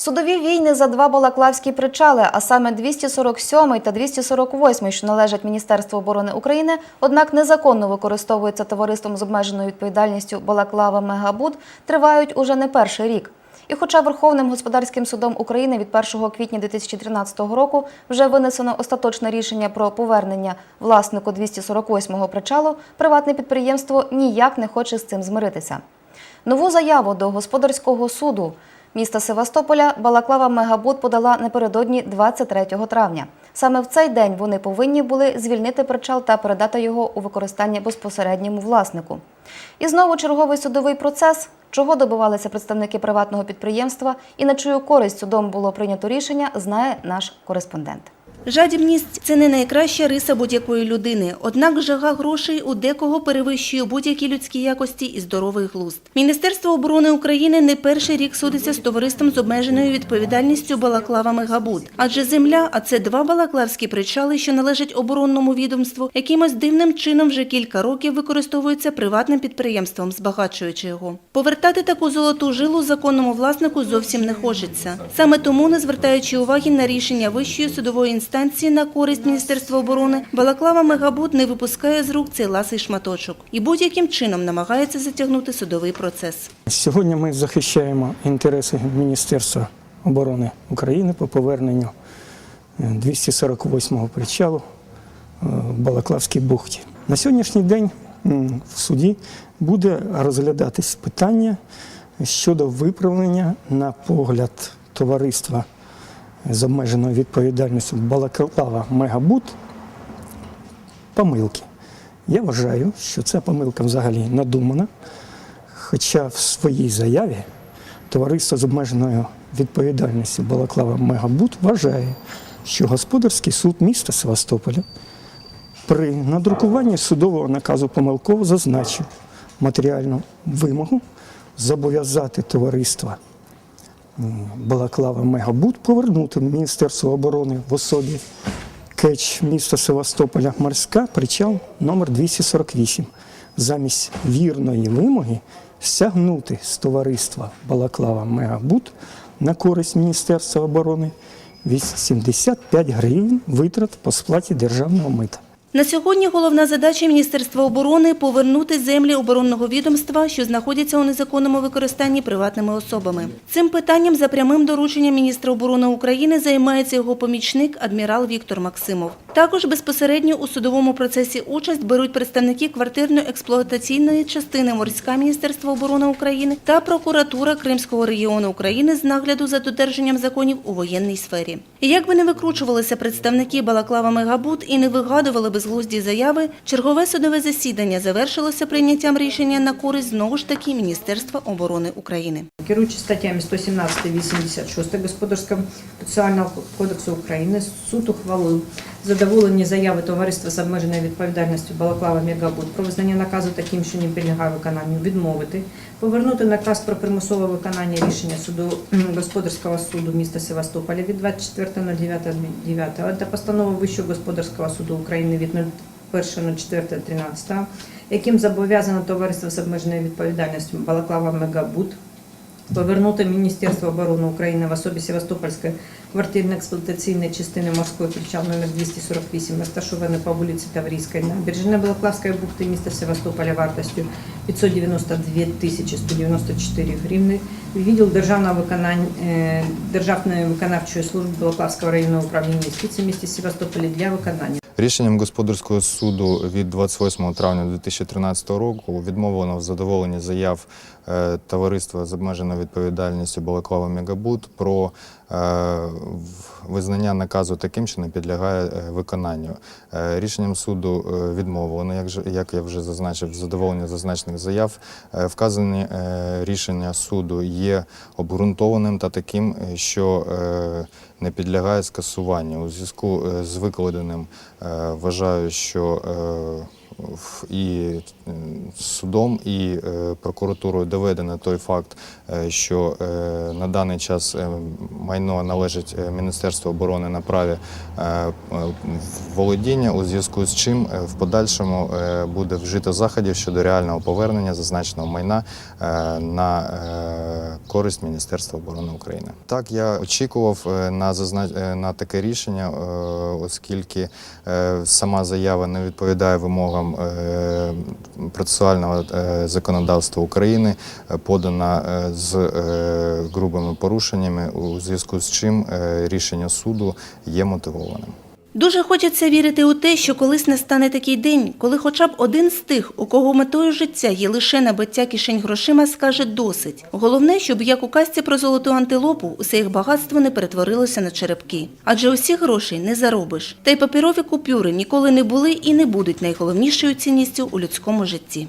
Судові війни за два балаклавські причали, а саме 247 та 248, що належать Міністерству оборони України, однак незаконно використовуються товариством з обмеженою відповідальністю Балаклава Мегабуд, тривають уже не перший рік. І хоча Верховним господарським судом України від 1 квітня 2013 року вже винесено остаточне рішення про повернення власнику 248-го причалу, приватне підприємство ніяк не хоче з цим змиритися. Нову заяву до господарського суду міста Севастополя Балаклава Мегабуд подала напередодні 23 травня. Саме в цей день вони повинні були звільнити причал та передати його у використання безпосередньому власнику. І знову черговий судовий процес. Чого добивалися представники приватного підприємства і на чию користь судом було прийнято рішення, знає наш кореспондент. Жадібність це не найкраща риса будь-якої людини. Однак жага грошей у декого перевищує будь-які людські якості і здоровий глузд. Міністерство оборони України не перший рік судиться з товариством з обмеженою відповідальністю Балаклава Мегабуд. Адже земля, а це два балаклавські причали, що належать оборонному відомству, якимось дивним чином вже кілька років використовується приватним підприємством, збагачуючи його. Повертати таку золоту жилу законному власнику зовсім не хочеться. Саме тому, не звертаючи уваги на рішення вищої судової інстанції на користь Міністерства оборони, Балаклава Мегабуд не випускає з рук цей ласий шматочок і будь-яким чином намагається затягнути судовий процес. Сьогодні ми захищаємо інтереси Міністерства оборони України по поверненню е, 248-го причалу е, в Балаклавській бухті. На сьогоднішній день в суді буде розглядатись питання щодо виправлення на погляд товариства з обмеженою відповідальністю Балаклава Мегабут помилки. Я вважаю, що ця помилка взагалі надумана. Хоча в своїй заяві товариство з обмеженою відповідальністю Балаклава Мегабут вважає, що господарський суд міста Севастополя при надрукуванні судового наказу помилково зазначив матеріальну вимогу зобов'язати товариство м, Балаклава Мегабут повернути Міністерство оборони в особі Кетч міста Севастополя Морська, причал номер 248. Замість вірної вимоги стягнути з товариства Балаклава Мегабут на користь Міністерства оборони 85 гривень витрат по сплаті державного мита. На сьогодні головна задача Міністерства оборони – повернути землі оборонного відомства, що знаходяться у незаконному використанні приватними особами. Цим питанням за прямим дорученням міністра оборони України займається його помічник адмірал Віктор Максимов. Також безпосередньо у судовому процесі участь беруть представники квартирно-експлуатаційної частини морська Міністерства оборони України та прокуратура Кримського регіону України з нагляду за додержанням законів у воєнній сфері. І як би не викручувалися представники Балаклава Мегабут і не вигадували безглузді заяви, чергове судове засідання завершилося прийняттям рішення на користь знову ж таки Міністерства оборони України. Керуючи статтями 117-86 Господарського процесуального кодексу України, суд ухвалив задоволені заяви товариства з обмеженою відповідальністю Балаклава Мегабуд про визнання наказу таким, що не підлягає виконанню, відмовити, повернути наказ про примусове виконання рішення суду господарського суду міста Севастополя від 24.09.9 та постанови Вищого господарського суду України від 01.04.13, яким зобов'язано товариство з обмеженою відповідальністю Балаклава Мегабуд повернути Міністерство оборони України в особі Севастопольської квартирно-експлуатаційної частини морської причал номер 248, розташованої по вулиці Таврійської, набережної Балаклавської бухти міста Севастополя вартістю 592 тисячі 194 гривни. Відділ державного виконання е, Державної виконавчої служби Балаклавського районного управління юстиції в місті Севастополі для виконання. Рішенням господарського суду від 28 травня 2013 року відмовлено в задоволенні заяв е, товариства з обмеженою відповідальністю Балаклава Мегабут про е, визнання наказу таким, що не підлягає е, виконанню. Рішенням суду відмовлено, як, я вже зазначив, в задоволенні зазначених заяв. Вказані рішення суду є обґрунтованим та таким, що не підлягає скасуванню. У зв'язку з викладеним вважаю, що е, і судом, і е, прокуратурою доведено той факт, е, що е, на даний час майно належить Міністерству оборони на праві володіння, у зв'язку з чим в подальшому буде вжито заходів щодо реального повернення зазначеного майна на користь Міністерства оборони України. Так, я очікував на на таке рішення, оскільки сама заява не відповідає вимогам е, процесуального е, законодавства України, е, подана з грубими порушеннями, у зв'язку з чим рішення суду є мотивованим. Дуже хочеться вірити у те, що колись настане такий день, коли хоча б один з тих, у кого метою життя є лише набиття кишень грошима, скаже досить. Головне, щоб як у казці про золоту антилопу, усе їх багатство не перетворилося на черепки. Адже усіх грошей не заробиш. Та й папірові купюри ніколи не були і не будуть найголовнішою цінністю у людському житті.